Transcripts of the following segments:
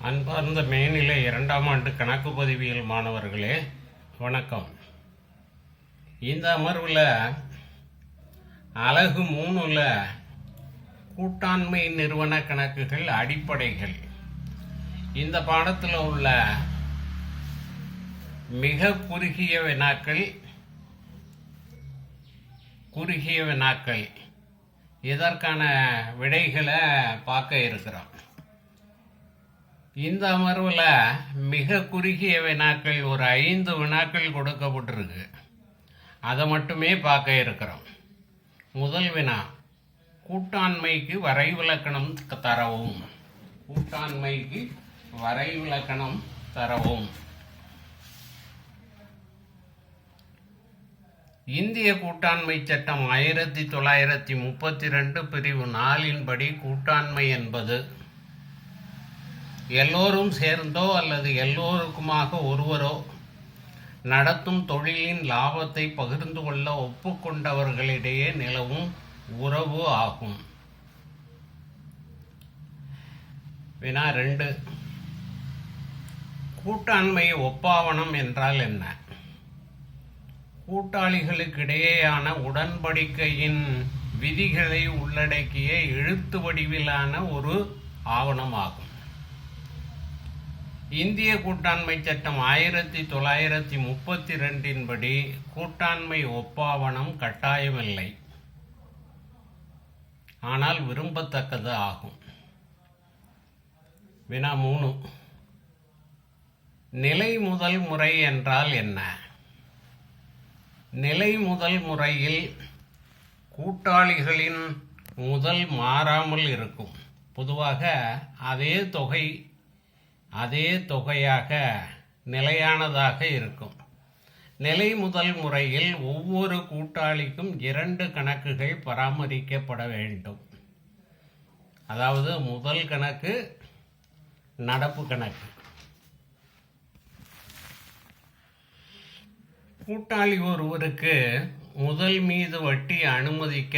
அன்பார்ந்த மேல்நிலை இரண்டாம் ஆண்டு கணக்கு பதிவியல் மாணவர்களே வணக்கம். இந்த அமர்வில் அழகு மூணுல கூட்டாண்மை நிறுவன கணக்குகள் அடிப்படைகள். இந்த பாடத்தில் உள்ள மிக குறுகிய வினாக்கள் குறுகிய வினாக்கள் இதற்கான விடைகளை பார்க்க இருக்கிறோம். இந்த அமர்வில் மிக குறுகிய வினாக்கள் ஒரு ஐந்து வினாக்கள் கொடுக்கப்பட்டிருக்கு. அதை மட்டுமே பார்க்க இருக்கிறோம். முதல் வினா கூட்டாண்மைக்கு வரைவிலக்கணம் தரவும். கூட்டாண்மைக்கு வரைவிலக்கணம் தரவும். இந்திய கூட்டாண்மை சட்டம் ஆயிரத்தி தொள்ளாயிரத்தி முப்பத்தி ரெண்டு பிரிவு நாலின்படி கூட்டாண்மை என்பது எல்லோரும் சேர்ந்தோ அல்லது எல்லோருக்குமாக ஒருவரோ நடத்தும் தொழிலின் லாபத்தை பகிர்ந்து கொள்ள ஒப்புக்கொண்டவர்களிடையே நிலவும் உறவு ஆகும். வினா ரெண்டு. கூட்டாண்மை ஒப்பாவனம் என்றால் என்ன? கூட்டாளிகளுக்கிடையேயான உடன்படிக்கையின் விதிகளை உள்ளடக்கிய எழுத்து வடிவிலான ஒரு ஆவணமாகும். இந்திய கூட்டாண்மை சட்டம் ஆயிரத்தி தொள்ளாயிரத்தி முப்பத்தி ரெண்டின் படி கூட்டாண்மை ஒப்பாவணம் கட்டாயமில்லை. ஆனால் விரும்பத்தக்கது ஆகும். வினா மூணு. நிலை முதல் முறை என்றால் என்ன? நிலை முதல் முறையில் கூட்டாளிகளின் முதல் மாறாமல் இருக்கும். பொதுவாக அதே தொகை அதே தொகையாக நிலையானதாக இருக்கும். நிலை முதல் முறையில் ஒவ்வொரு கூட்டாளிக்கும் இரண்டு கணக்குகள் பராமரிக்கப்பட வேண்டும். அதாவது முதல் கணக்கு நடப்பு கணக்கு. கூட்டாளி ஒருவருக்கு முதல் மீது வட்டி அனுமதிக்க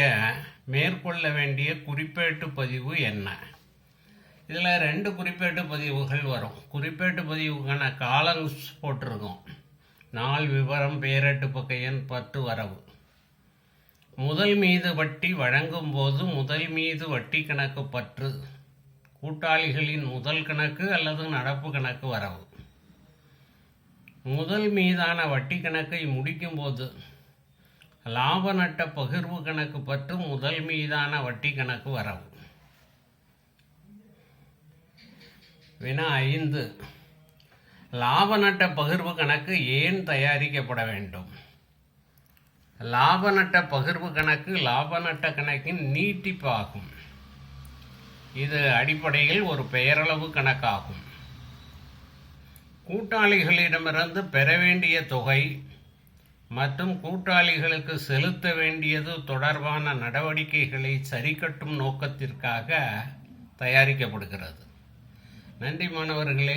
மேற்கொள்ள வேண்டிய குறிப்பேட்டு பதிவு என்ன? இதில் ரெண்டு குறிப்பேட்டு பதிவுகள் வரும். குறிப்பேட்டு பதிவுக்கான காலங்ஸ் போட்டிருக்கோம். நாள் விவரம் பேரட்டு பக்கையன் பத்து வரவு. முதல் மீது வட்டி வழங்கும் போது முதல் மீது வட்டி கணக்கு பற்று. கூட்டாளிகளின் முதல் கணக்கு அல்லது நடப்பு கணக்கு வரவு. முதல் மீதான வட்டி கணக்கை முடிக்கும்போது லாப நட்ட பகிர்வு கணக்கு பற்று முதல் மீதான வட்டி கணக்கு வரவு. வினா ஐந்து. லாப நட்ட பகிர்வு கணக்கு ஏன் தயாரிக்கப்பட வேண்டும்? லாப நட்ட பகிர்வு கணக்கு லாப நட்ட கணக்கின் நீட்டிப்பாகும். இது அடிப்படையில் ஒரு பெயரளவு கணக்காகும். கூட்டாளிகளிடமிருந்து பெற வேண்டிய தொகை மற்றும் கூட்டாளிகளுக்கு செலுத்த வேண்டியது தொடர்பான நடவடிக்கைகளை சரிக்கட்டும் நோக்கத்திற்காக தயாரிக்கப்படுகிறது. நன்றி மாணவர்களே.